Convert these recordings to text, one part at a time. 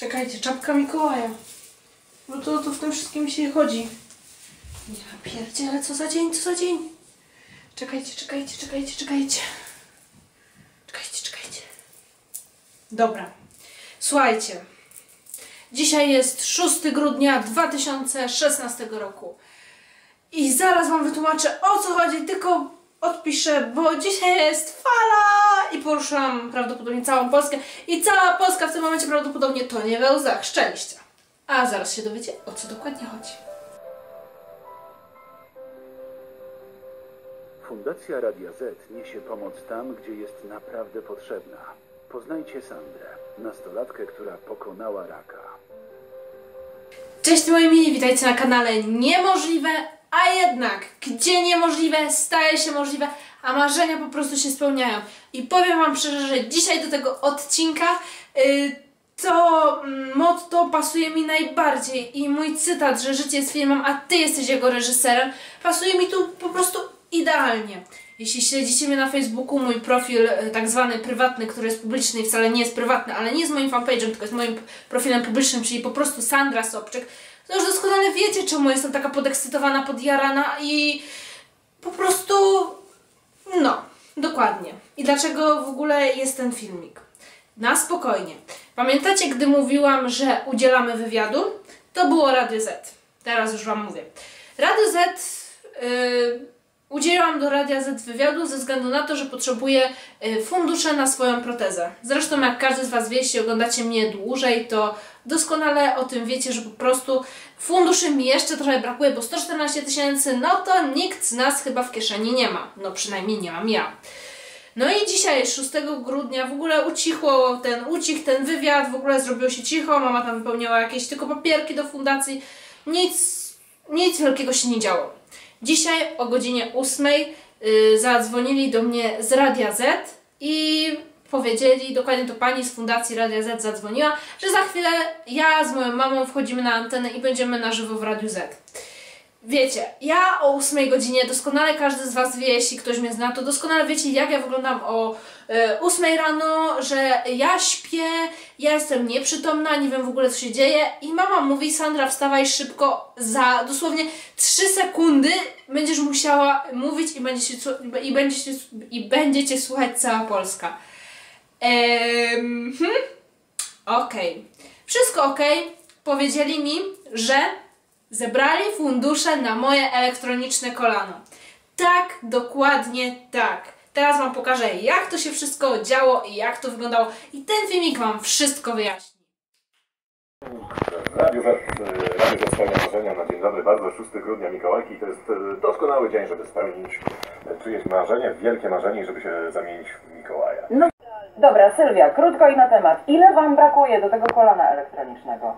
Czekajcie, czapka Mikołaja. No to, to w tym wszystkim się chodzi. Ja pierdzielę, co za dzień, co za dzień. Czekajcie, czekajcie, czekajcie, czekajcie. Czekajcie, czekajcie. Dobra. Słuchajcie. Dzisiaj jest 6 grudnia 2016 roku. I zaraz Wam wytłumaczę o co chodzi, tylko odpiszę, bo dzisiaj jest fala i poruszam prawdopodobnie całą Polskę i cała Polska w tym momencie prawdopodobnie tonie we łzach szczęścia. A zaraz się dowiecie o co dokładnie chodzi. Fundacja Radia Z niesie pomoc tam, gdzie jest naprawdę potrzebna. Poznajcie Sandrę, nastolatkę, która pokonała raka. Cześć moi mili, witajcie na kanale Niemożliwe, a jednak gdzie niemożliwe staje się możliwe, a marzenia po prostu się spełniają. I powiem Wam szczerze, że dzisiaj do tego odcinka yy, to mm, motto pasuje mi najbardziej i mój cytat, że życie jest filmem, a Ty jesteś jego reżyserem, pasuje mi tu po prostu idealnie. Jeśli śledzicie mnie na Facebooku, mój profil y, tak zwany prywatny, który jest publiczny i wcale nie jest prywatny, ale nie jest moim fanpage'em, tylko jest moim profilem publicznym, czyli po prostu Sandra Sobczyk, to już doskonale wiecie, czemu jestem taka podekscytowana, podjarana i po prostu no, dokładnie. I dlaczego w ogóle jest ten filmik? Na spokojnie. Pamiętacie, gdy mówiłam, że udzielamy wywiadu? To było Radio Z. Teraz już Wam mówię. Radio Z... Yy, Udzieliłam do Radia Z wywiadu ze względu na to, że potrzebuję y, fundusze na swoją protezę. Zresztą jak każdy z Was wie, jeśli oglądacie mnie dłużej, to doskonale o tym wiecie, że po prostu funduszy mi jeszcze trochę brakuje, bo 114 tysięcy, no to nikt z nas chyba w kieszeni nie ma. No przynajmniej nie mam ja. No i dzisiaj, 6 grudnia, w ogóle ucichło ten, ucich ten wywiad, w ogóle zrobiło się cicho, mama tam wypełniała jakieś tylko papierki do fundacji, nic, nic wielkiego się nie działo. Dzisiaj o godzinie 8 yy, zadzwonili do mnie z Radia Z i powiedzieli, dokładnie to pani z Fundacji Radia Z zadzwoniła, że za chwilę ja z moją mamą wchodzimy na antenę i będziemy na żywo w Radiu Z. Wiecie, ja o 8 godzinie, doskonale każdy z Was wie, jeśli ktoś mnie zna, to doskonale wiecie, jak ja wyglądam o e, 8 rano, że ja śpię, ja jestem nieprzytomna, nie wiem w ogóle co się dzieje i mama mówi, Sandra wstawaj szybko, za dosłownie 3 sekundy będziesz musiała mówić i będziecie, i będziecie, i będziecie słuchać cała Polska. Ehm, hmm? Okej. Okay. Wszystko ok. Powiedzieli mi, że Zebrali fundusze na moje elektroniczne kolano. Tak, dokładnie tak. Teraz Wam pokażę, jak to się wszystko działo i jak to wyglądało. I ten filmik Wam wszystko wyjaśni. Radio Z, Radio Z spełnia marzenia na dzień dobry, bardzo 6 grudnia Mikołajki. To jest e, doskonały dzień, żeby spełnić e, czyjeś marzenie, wielkie marzenie, żeby się zamienić w Mikołaja. No, dobra, Sylwia, krótko i na temat. Ile Wam brakuje do tego kolana elektronicznego?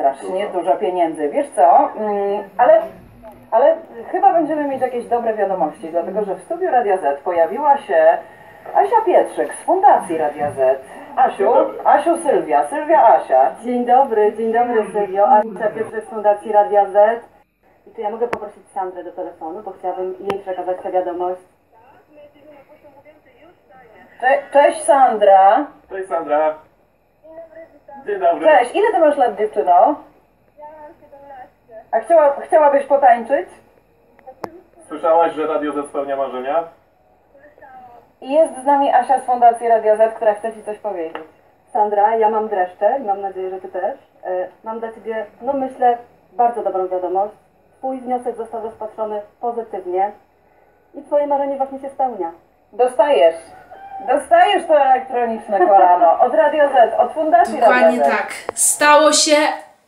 strasznie dużo pieniędzy. Wiesz co, mm, ale, ale chyba będziemy mieć jakieś dobre wiadomości, dlatego że w studiu Radia Z pojawiła się Asia Pietrzyk z Fundacji Radia Z. Asiu, Asiu Sylwia, Sylwia Asia. Dzień dobry, dzień dobry Sylwio. Asia Pietrzyk z Fundacji Radia Z. I czy ja mogę poprosić Sandrę do telefonu, bo chciałabym jej przekazać tę wiadomość. Cze cześć Sandra. Cześć Sandra. Dzień dobry. Cześć, ile ty masz lat dziewczyno? Ja mam 17. A chciała, chciałabyś potańczyć? Słyszałaś, że Radio Z spełnia marzenia? I jest z nami Asia z Fundacji Radia Z, która chce Ci coś powiedzieć. Sandra, ja mam dreszcze i mam nadzieję, że Ty też. E, Mam dla Ciebie, no myślę, bardzo dobrą wiadomość. Twój wniosek został rozpatrzony pozytywnie i Twoje marzenie właśnie się spełnia. Dostajesz. Dostajesz to elektroniczne kolano od Radio Z, od Fundacji Dokładnie Radio Z. tak. Stało się,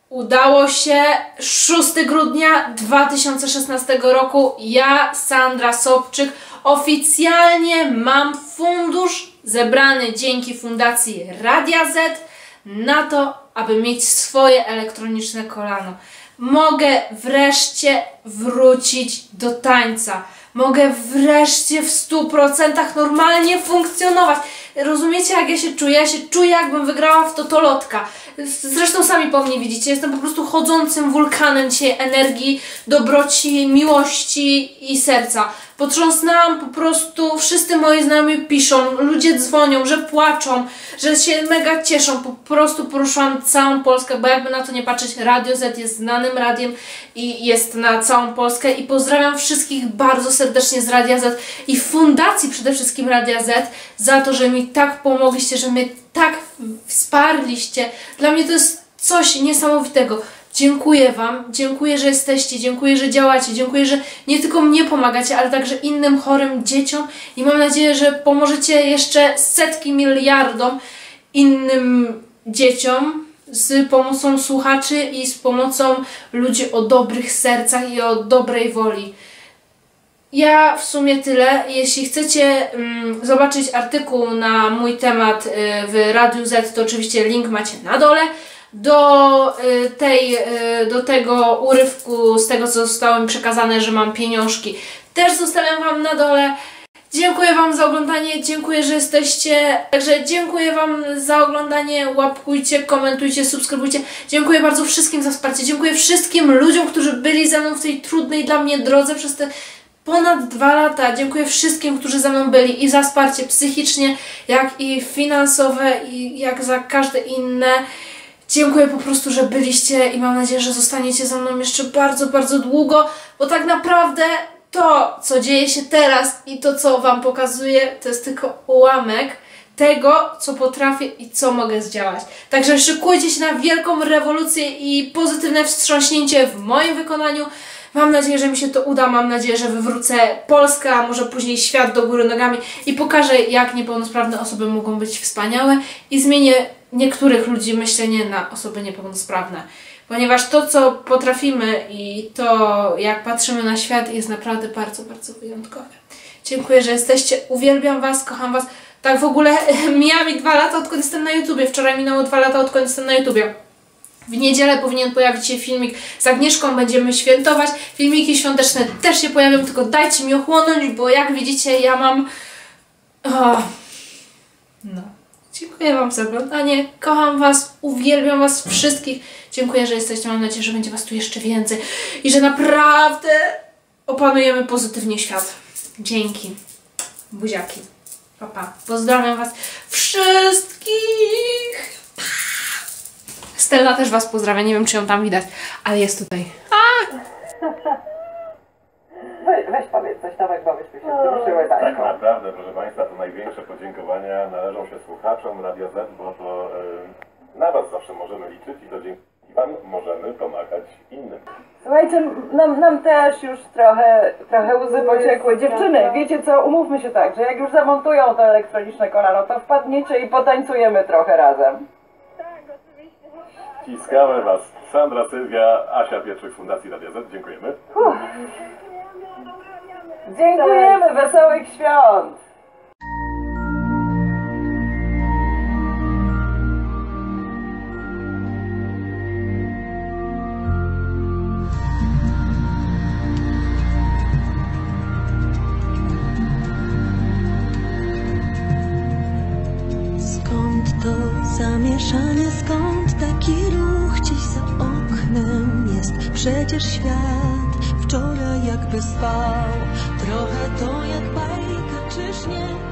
udało się. 6 grudnia 2016 roku ja, Sandra Sobczyk, oficjalnie mam fundusz zebrany dzięki Fundacji Radia Z na to, aby mieć swoje elektroniczne kolano. Mogę wreszcie wrócić do tańca. Mogę wreszcie w 100% normalnie funkcjonować. Rozumiecie, jak ja się czuję? Ja się czuję, jakbym wygrała w totolotka. Zresztą sami po mnie widzicie, jestem po prostu chodzącym wulkanem dzisiaj energii, dobroci, miłości i serca. Potrząsnęłam po prostu, wszyscy moi znajomi piszą, ludzie dzwonią, że płaczą, że się mega cieszą. Po prostu poruszyłam całą Polskę, bo jakby na to nie patrzeć, Radio Z jest znanym radiem i jest na całą Polskę. I pozdrawiam wszystkich bardzo serdecznie z Radia Z i fundacji przede wszystkim Radia Z za to, że mi tak pomogliście, że mnie tak wsparliście. Dla mnie to jest coś niesamowitego. Dziękuję Wam, dziękuję, że jesteście, dziękuję, że działacie, dziękuję, że nie tylko mnie pomagacie, ale także innym chorym dzieciom i mam nadzieję, że pomożecie jeszcze setki miliardom innym dzieciom z pomocą słuchaczy i z pomocą ludzi o dobrych sercach i o dobrej woli. Ja w sumie tyle. Jeśli chcecie mm, zobaczyć artykuł na mój temat y, w Radiu Z, to oczywiście link macie na dole. Do, y, tej, y, do tego urywku, z tego co zostało mi przekazane, że mam pieniążki, też zostawiam Wam na dole. Dziękuję Wam za oglądanie, dziękuję, że jesteście. Także dziękuję Wam za oglądanie. Łapkujcie, komentujcie, subskrybujcie. Dziękuję bardzo wszystkim za wsparcie. Dziękuję wszystkim ludziom, którzy byli ze mną w tej trudnej dla mnie drodze przez te ponad dwa lata. Dziękuję wszystkim, którzy ze mną byli i za wsparcie psychicznie, jak i finansowe, i jak za każde inne. Dziękuję po prostu, że byliście i mam nadzieję, że zostaniecie ze mną jeszcze bardzo, bardzo długo, bo tak naprawdę to, co dzieje się teraz i to, co Wam pokazuję, to jest tylko ułamek tego, co potrafię i co mogę zdziałać. Także szykujcie się na wielką rewolucję i pozytywne wstrząśnięcie w moim wykonaniu. Mam nadzieję, że mi się to uda. Mam nadzieję, że wywrócę Polskę, a może później świat do góry nogami i pokażę, jak niepełnosprawne osoby mogą być wspaniałe i zmienię niektórych ludzi myślenie na osoby niepełnosprawne. Ponieważ to, co potrafimy i to, jak patrzymy na świat, jest naprawdę bardzo, bardzo wyjątkowe. Dziękuję, że jesteście. Uwielbiam Was, kocham Was. Tak w ogóle mija mi dwa lata, odkąd jestem na YouTubie. Wczoraj minęło dwa lata, odkąd jestem na YouTubie. W niedzielę powinien pojawić się filmik z Agnieszką, będziemy świętować. Filmiki świąteczne też się pojawią, tylko dajcie mi ochłonąć, bo jak widzicie, ja mam... O. No. Dziękuję Wam za oglądanie. Kocham Was, uwielbiam Was wszystkich. Dziękuję, że jesteście. Mam nadzieję, że będzie Was tu jeszcze więcej i że naprawdę opanujemy pozytywnie świat. Dzięki. Buziaki. Papa. Pa. Pozdrawiam Was wszystkich. Stella też Was pozdrawia. Nie wiem, czy ją tam widać, ale jest tutaj. Weź, weź powiedz coś, Tomek, bo byśmy się wzruszyły tak. Tak naprawdę, proszę Państwa, to największe podziękowania należą się słuchaczom Radia Z, bo to y, na Was zawsze możemy liczyć i to dzięki Wam możemy pomagać innym. Słuchajcie, nam, nam też już trochę, trochę łzy pociekły. Dziewczyny, wiecie co, umówmy się tak, że jak już zamontują to elektroniczne kolano, to wpadniecie i potańcujemy trochę razem. Ściskamy Was. Sandra, Sylwia, Asia Pietrzyk, Fundacji Radia Z. Dziękujemy. Dziękujemy, wesołych świąt! Skąd to zamieszanie, skąd Przecież świat wczoraj jakby spał. Trochę to jak bajka, czyż nie?